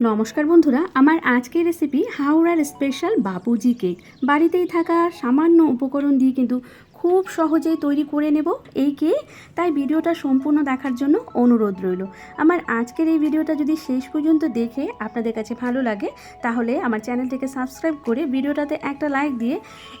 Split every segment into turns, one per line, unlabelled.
নমস্কার বন্ধুরা, আমার আজকের রেসিপি হাওড়ার স্পেশাল বাপুজি কেক বাড়িতেই থাকা সামান্য উপকরণ দিয়ে কিন্তু খুব সহজেই তৈরি করে নেব। এই কেক তাই ভিডিওটা সম্পূর্ণ দেখার জন্য অনুরোধ রইল। আমার আজকের এই ভিডিওটা যদি শেষ পর্যন্ত দেখে আপনাদের কাছে ভালো লাগে, তাহলে আমার চ্যানেলটিকে সাবস্ক্রাইব করে ভিডিওটাতে একটা লাইক দিয়ে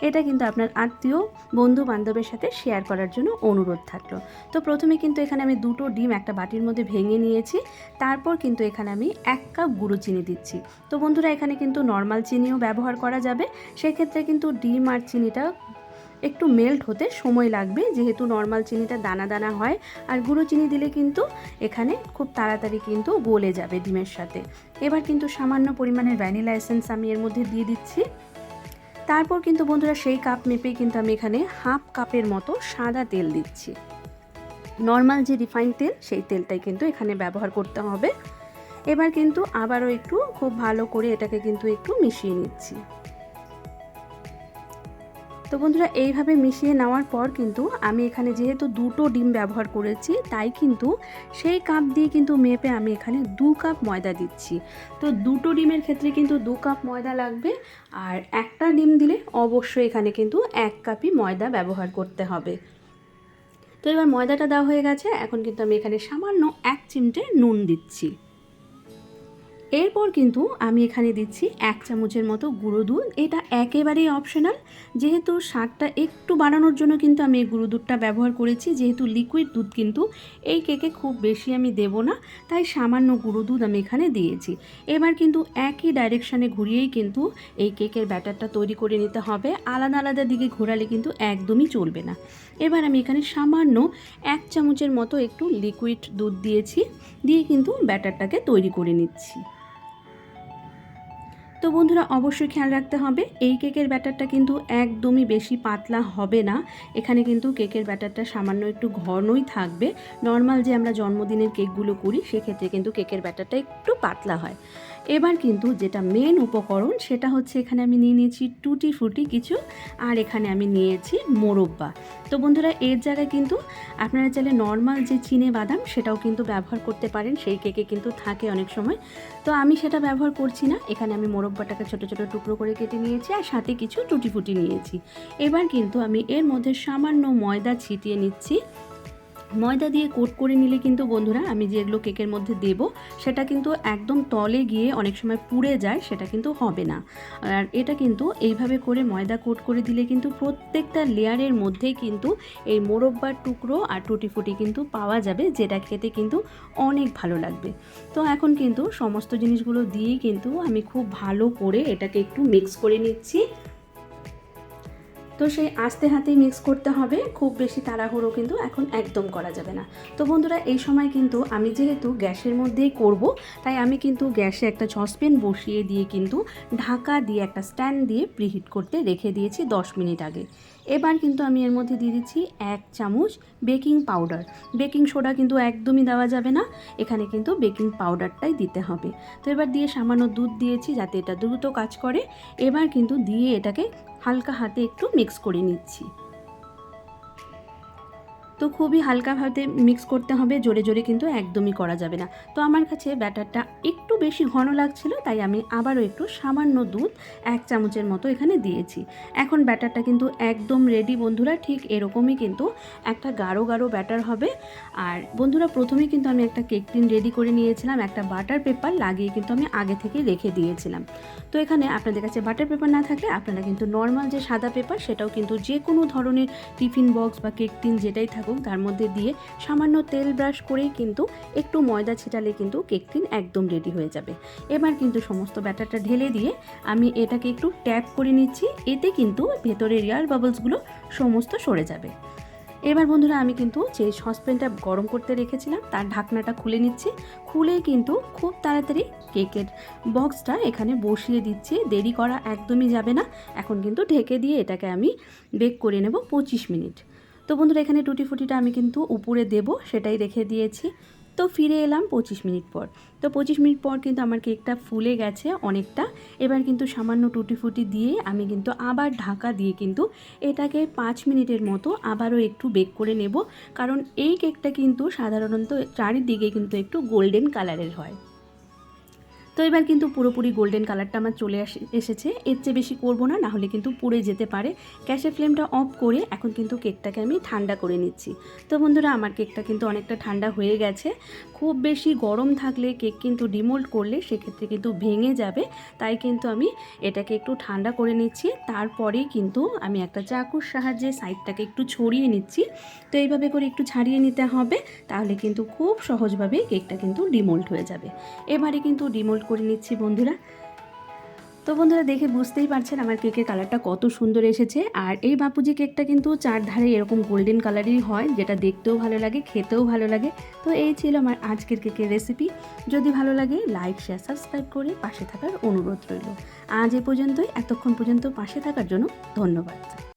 এটা কিন্তু আপনার আত্মীয় বন্ধু বান্ধবের সাথে শেয়ার করার জন্য অনুরোধ থাকল। তো প্রথমে কিন্তু এখানে আমি দুটো ডিম একটা বাটির মধ্যে ভেঙে নিয়েছি। তারপর কিন্তু এখানে আমি এক কাপ গুঁড়ো চিনি দিচ্ছি। তো বন্ধুরা, এখানে কিন্তু নর্মাল চিনিও ব্যবহার করা যাবে। সেক্ষেত্রে কিন্তু ডিম আর চিনিটা একটু মেল্ট হতে সময় লাগবে। যেহেতু নর্মাল চিনিটা দানা দানা হয়, আর গুঁড়ো চিনি দিলে কিন্তু এখানে খুব তাড়াতাড়ি কিন্তু গলে যাবে ডিমের সাথে। এবার কিন্তু সামান্য পরিমাণের ভ্যানিলা এসেন্স আমি এর মধ্যে দিয়ে দিচ্ছি। তারপর কিন্তু বন্ধুরা সেই কাপ মেপেই কিন্তু আমি এখানে হাফ কাপের মতো সাদা তেল দিচ্ছি। নর্মাল যে রিফাইন তেল, সেই তেলটাই কিন্তু এখানে ব্যবহার করতে হবে। এবার কিন্তু আবারও একটু খুব ভালো করে এটাকে কিন্তু একটু মিশিয়ে নিচ্ছি। তো বন্ধুরা, এইভাবে মিশিয়ে নেওয়ার পর কিন্তু আমি এখানে যেহেতু দুটো ডিম ব্যবহার করেছি, তাই কিন্তু সেই কাপ দিয়ে কিন্তু মেপে আমি এখানে দু কাপ ময়দা দিচ্ছি। তো দুটো ডিমের ক্ষেত্রে কিন্তু দু কাপ ময়দা লাগবে, আর একটা ডিম দিলে অবশ্যই এখানে কিন্তু এক কাপই ময়দা ব্যবহার করতে হবে। তো এবার ময়দাটা দেওয়া হয়ে গেছে, এখন কিন্তু আমি এখানে সামান্য এক চিমটে নুন দিচ্ছি। এরপর কিন্তু আমি এখানে দিচ্ছি এক চামচের মতো গুঁড়ো দুধ। এটা একেবারেই অপশনাল যেহেতু স্বাদটা একটু বাড়ানোর জন্য কিন্তু আমি এই গুঁড়ো দুধটা ব্যবহার করেছি। যেহেতু লিকুইড দুধ কিন্তু এই কেকে খুব বেশি আমি দেব না, তাই সামান্য গুঁড়ো দুধ আমি এখানে দিয়েছি। এবার কিন্তু একই ডাইরেকশানে ঘুরিয়েই কিন্তু এই কেকের ব্যাটারটা তৈরি করে নিতে হবে। আলাদা আলাদা দিকে ঘোরালে কিন্তু একদমই চলবে না। এবার আমি এখানে সামান্য এক চামচের মতো একটু লিকুইড দুধ দিয়েছি। দিয়ে কিন্তু ব্যাটারটাকে তৈরি করে নিচ্ছি। তো বন্ধুরা, অবশ্যই খেয়াল রাখতে হবে, এই কেকের ব্যাটারটা কিন্তু একদমই বেশি পাতলা হবে না। এখানে কিন্তু কেকের ব্যাটারটা সামান্য একটু ঘনই থাকবে। নর্মাল যে আমরা জন্মদিনের কেকগুলো করি, সেক্ষেত্রে কিন্তু কেকের ব্যাটারটা একটু পাতলা হয়। এবার কিন্তু যেটা মেন উপকরণ, সেটা হচ্ছে এখানে আমি নিয়ে নিয়েছি টুটি ফুটি কিছু, আর এখানে আমি নিয়েছি মোরব্বা। তো বন্ধুরা, এর জায়গায় কিন্তু আপনারা চাইলে নর্মাল যে চিনে বাদাম, সেটাও কিন্তু ব্যবহার করতে পারেন, সেই কেকে কিন্তু থাকে অনেক সময়। তো আমি সেটা ব্যবহার করছি না, এখানে আমি মোরব্বাটাকে ছোটো ছোটো টুকরো করে কেটে নিয়েছি, আর সাথে কিছু টুটি ফুটি নিয়েছি। এবার কিন্তু আমি এর মধ্যে সামান্য ময়দা ছিটিয়ে নিচ্ছি। ময়দা দিয়ে কোট করে নিলে কিন্তু বন্ধুরা আমি যেগুলো কেকের মধ্যে দেব, সেটা কিন্তু একদম তলে গিয়ে অনেক সময় পুড়ে যায়, সেটা কিন্তু হবে না। আর এটা কিন্তু এইভাবে করে ময়দা কোট করে দিলে কিন্তু প্রত্যেকটা লেয়ারের মধ্যেই কিন্তু এই মোরব্বার টুকরো আর টুটি ফুটি কিন্তু পাওয়া যাবে, যেটা খেতে কিন্তু অনেক ভালো লাগবে। তো এখন কিন্তু সমস্ত জিনিসগুলো দিয়েই কিন্তু আমি খুব ভালো করে এটাকে একটু মিক্স করে নিচ্ছি। তো সেই আস্তে হাতেই মিক্স করতে হবে। খুব বেশি তাড়াহুড়ো কিন্তু এখন একদম করা যাবে না। তো বন্ধুরা, এই সময় কিন্তু আমি যেহেতু গ্যাসের মধ্যেই করব, তাই আমি কিন্তু গ্যাসে একটা সসপ্যান বসিয়ে দিয়ে কিন্তু ঢাকা দিয়ে একটা স্ট্যান্ড দিয়ে প্রিহিট করতে রেখে দিয়েছি দশ মিনিট আগে। এবার কিন্তু আমি এর মধ্যে দিয়ে দিচ্ছি এক চামচ বেকিং পাউডার। বেকিং সোডা কিন্তু একদমই দেওয়া যাবে না, এখানে কিন্তু বেকিং পাউডারটাই দিতে হবে। তো এবার দিয়ে সামান্য দুধ দিয়েছি যাতে এটা দ্রুত কাজ করে। এবার কিন্তু দিয়ে এটাকে হালকা হাতে একটু মিক্স করে নিচ্ছি। তো খুবই হালকাভাবে মিক্স করতে হবে, জোরে জোরে কিন্তু একদমই করা যাবে না। তো আমার কাছে ব্যাটারটা একটু বেশি ঘন লাগছিল, তাই আমি আবারও একটু সামান্য দুধ এক চামচের মতো এখানে দিয়েছি। এখন ব্যাটারটা কিন্তু একদম রেডি বন্ধুরা, ঠিক এরকমই কিন্তু একটা গাঢ় গাঢ় ব্যাটার হবে। আর বন্ধুরা, প্রথমেই কিন্তু আমি একটা কেক টিন রেডি করে নিয়েছিলাম, একটা বাটার পেপার লাগিয়ে কিন্তু আমি আগে থেকে রেখে দিয়েছিলাম। তো এখানে আপনাদের কাছে বাটার পেপার না থাকলে আপনারা কিন্তু নর্মাল যে সাদা পেপার সেটাও কিন্তু যে কোনো ধরনের টিফিন বক্স বা কেক টিন যেটাই থাকুক তার মধ্যে দিয়ে সামান্য তেল ব্রাশ করেই কিন্তু একটু ময়দা ছিটালে কিন্তু কেক টিন একদম রেডি হয়ে যাবে। এবার কিন্তু সমস্ত ব্যাটারটা ঢেলে দিয়ে আমি এটাকে একটু ট্যাপ করে নিচ্ছি, এতে কিন্তু ভেতরের এয়ার বাবলসগুলো সমস্ত সরে যাবে। এবার বন্ধুরা আমি কিন্তু যে সসপ্যানটা গরম করতে রেখেছিলাম, তার ঢাকনাটা খুলে নিচ্ছি। খুলে কিন্তু খুব তাড়াতাড়ি কেকের বক্সটা এখানে বসিয়ে দিচ্ছি, দেরি করা একদমই যাবে না। এখন কিন্তু ঢেকে দিয়ে এটাকে আমি বেক করে নেব পঁচিশ মিনিট। তো বন্ধুরা, এখানে টুটি ফুটিটা আমি কিন্তু উপরে দেব, সেটাই রেখে দিয়েছি। তো ফিরে এলাম পঁচিশ মিনিট পর। তো পঁচিশ মিনিট পর কিন্তু আমার কেকটা ফুলে গেছে অনেকটা। এবার কিন্তু সামান্য টুটি ফুটি দিয়ে আমি কিন্তু আবার ঢাকা দিয়ে কিন্তু এটাকে পাঁচ মিনিটের মতো আবারও একটু বেক করে নেব। কারণ এই কেকটা কিন্তু সাধারণত চারিদিকে কিন্তু একটু গোল্ডেন কালারের হয়। তো এবার কিন্তু পুরোপুরি গোল্ডেন কালারটা আমার চলে এসেছে। এর চেয়ে বেশি করব না, নাহলে কিন্তু পুড়ে যেতে পারে। গ্যাসের ফ্লেমটা অফ করে এখন কিন্তু কেকটাকে আমি ঠান্ডা করে নিচ্ছি। তো বন্ধুরা, আমার কেকটা কিন্তু অনেকটা ঠান্ডা হয়ে গেছে। খুব বেশি গরম থাকলে কেক কিন্তু ডিমোল্ড করলে সেক্ষেত্রে কিন্তু ভেঙে যাবে। তাই কিন্তু আমি এটাকে একটু ঠান্ডা করে নিচ্ছি। তারপরেই কিন্তু আমি একটা চাকুর সাহায্যে সাইডটাকে একটু ছড়িয়ে নিচ্ছি। তো এইভাবে করে একটু ছাড়িয়ে নিতে হবে, তাহলে কিন্তু খুব সহজভাবে কেকটা কিন্তু ডিমোল্ড হয়ে যাবে। এবারে কিন্তু ডিমোল্ড করে নিচ্ছি বন্ধুরা। তো বন্ধুরা দেখে বুঝতেই পারছেন আমার কেকের কালারটা কত সুন্দর এসেছে। আর এই বাপুজি কেকটা কিন্তু চারধারে এরকম গোল্ডেন কালারই হয়, যেটা দেখতেও ভালো লাগে, খেতেও ভালো লাগে। তো এই ছিল আমার আজকের কেকের রেসিপি যদি ভালো লাগে লাইক শেয়ার সাবস্ক্রাইব করে পাশে থাকার অনুরোধ রইল। আজ এ পর্যন্তই, এতক্ষণ পর্যন্ত পাশে থাকার জন্য ধন্যবাদ।